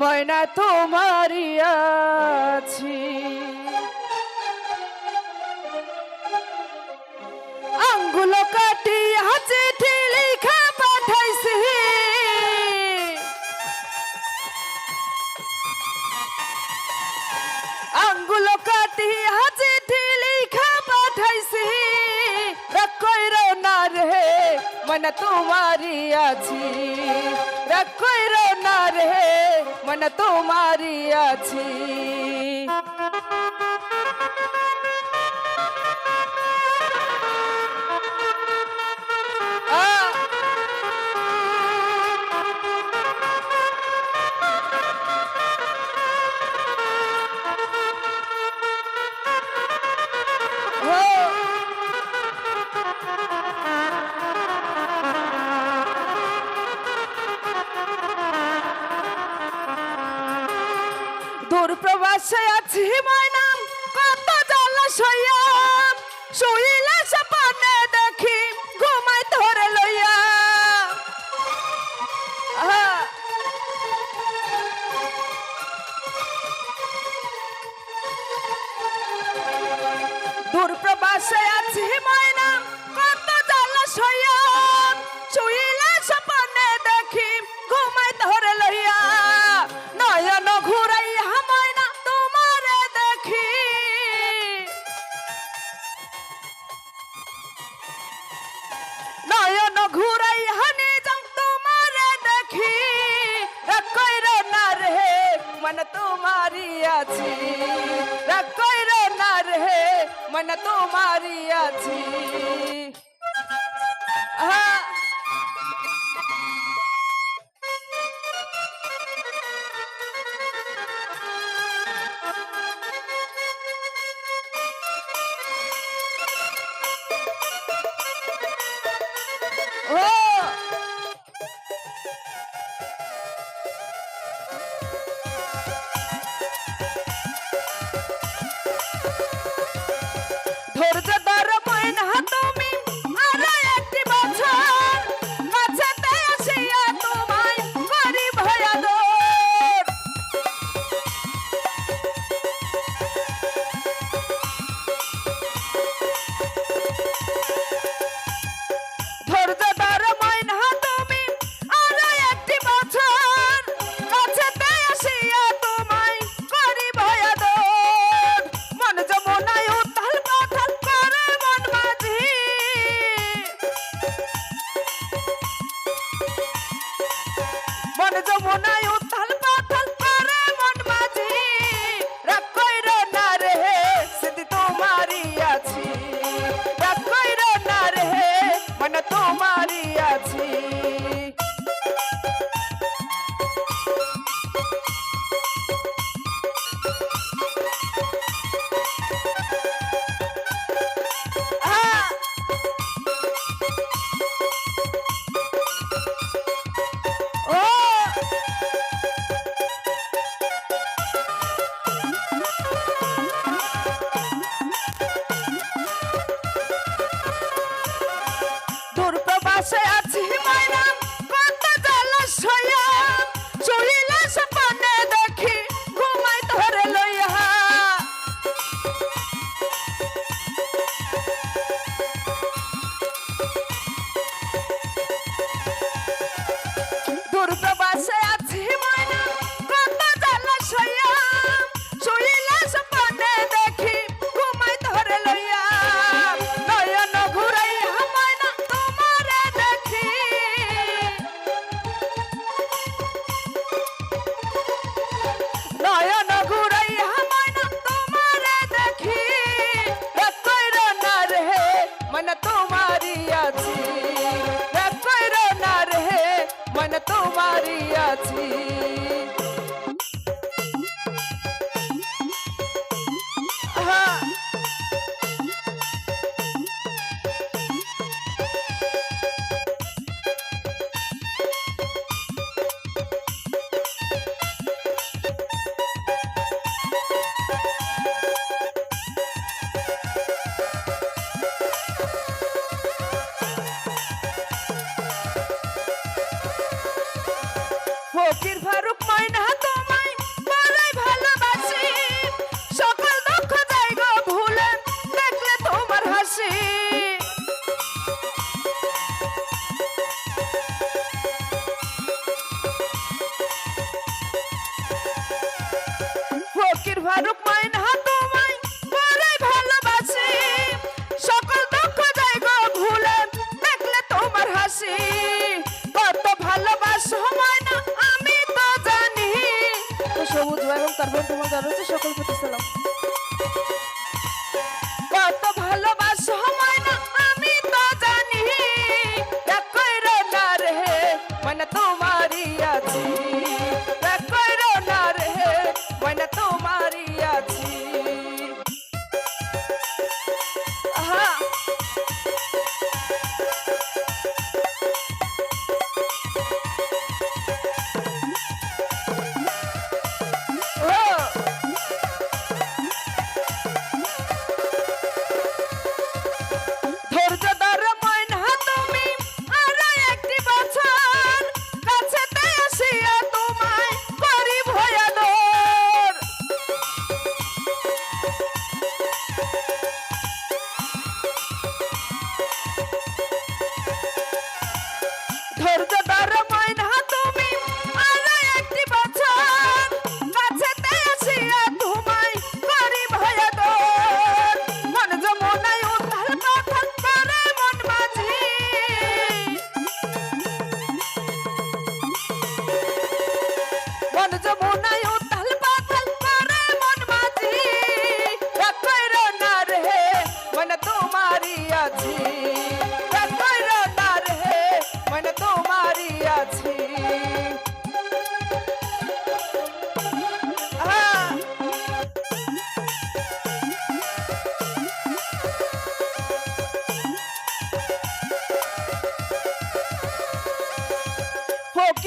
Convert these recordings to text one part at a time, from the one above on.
ময়না তোমারি আছি। আঙ্গুল तुम्हारी अच्छी रखो रो नारे मन तुम्हारी अच्छी say unto him, I তোমারি আছি রাগ কইরো না রে ময়না তোমারি আছি Oh! যমুনা tu decir তার তোমার দরজা সকল প্রতি সালাম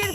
ফকির